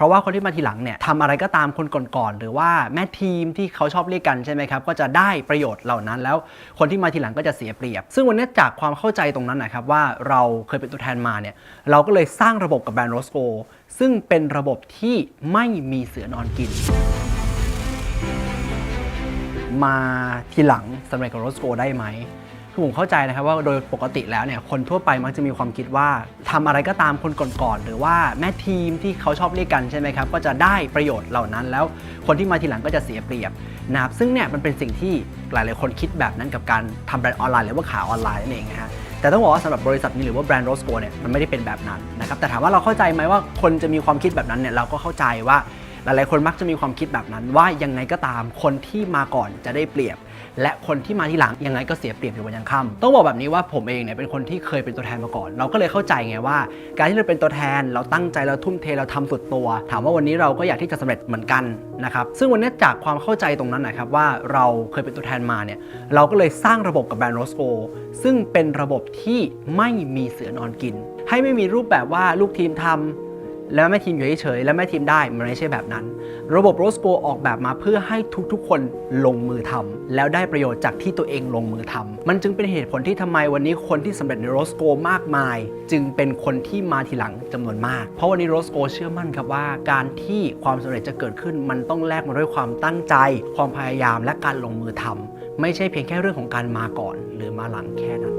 เพราะว่าคนที่มาทีหลังเนี่ยทำอะไรก็ตามคนก่อนๆหรือว่าแม่ทีมที่เขาชอบเรียกกันใช่ไหมครับก็จะได้ประโยชน์เหล่านั้น แล้วคนที่มาทีหลังก็จะเสียเปรียบ ซึ่งวันนี้จากความเข้าใจตรงนั้นนะครับว่าเราเคยเป็นตัวแทนมาเนี่ยเราก็เลยสร้างระบบกับแบรนด์โรสโกซึ่งเป็นระบบที่ไม่มีเสือนอนกิน มาทีหลังสำเร็จกับโรสโกได้ไหม คือผมเข้าใจนะครับว่าโดยปกติแล้วเนี่ยคนทั่วไปมักจะมีความคิดว่าทำอะไรก็ตามคนก่อนๆหรือว่าแม่ทีมที่เขาชอบเรียกกันใช่ไหมครับก็จะได้ประโยชน์เหล่านั้น แล้วคนที่มาทีหลังก็จะเสียเปรียบนะครับซึ่งเนี่ยมันเป็นสิ่งที่หลายๆคนคิดแบบนั้นกับการทำแบรนด์ออนไลน์หรือว่าขายออนไลน์นั่นเองนะฮะแต่ต้องบอกว่าสำหรับบริษัทนี้หรือว่าแบรนด์โรสโกเนี่ยมันไม่ได้เป็นแบบนั้นนะครับแต่ถามว่าเราเข้าใจไหมว่าคนจะมีความคิดแบบนั้นเนี่ยเราก็เข้าใจว่า หลายๆคนมักจะมีความคิดแบบนั้น ว่ายังไงก็ตามคนที่มาก่อนจะได้เปรียบ และคนที่มาทีหลังยังไงก็เสียเปรียบอยู่วันยังค่ำต้องบอกแบบนี้ว่าผมเองเนี่ยเป็นคนที่เคยเป็นตัวแทนมาก่อน เราก็เลยเข้าใจไงว่า การที่เราเป็นตัวแทนเราตั้งใจเราทุ่มเทเราทำสุดตัว ถามว่าวันนี้เราก็อยากที่จะสำเร็จเหมือนกันนะครับซึ่งวันนี้จากความเข้าใจตรงนั้นนะครับว่าเราเคยเป็นตัวแทนมาเนี่ยเราก็เลยสร้างระบบกับแบรนด์โรสโกซึ่งเป็นระบบที่ไม่มีเสือนอนกิน ให้ไม่มีรูปแบบว่าลูกทีมทำ แล้วแม่ทีมอยู่เฉยๆแล้วแม่ทีมได้มันไม่ใช่แบบนั้น ระบบโรสโกออกแบบมาเพื่อให้ทุกๆ คนลงมือทำแล้วได้ประโยชน์จากที่ตัวเองลงมือทำมันจึงเป็นเหตุผลที่ทำไมวันนี้คนที่สำเร็จในโรสโกมากมาย จึงเป็นคนที่มาทีหลังจำนวนมาก เพราะวันนี้โรสโกเชื่อมั่นครับว่า การที่ความสำเร็จจะเกิดขึ้นมันต้องแลกมาด้วยความตั้งใจ ความพยายามและการลงมือทำไม่ใช่เพียงแค่เรื่องของการมาก่อน หรือมาหลังแค่นั้น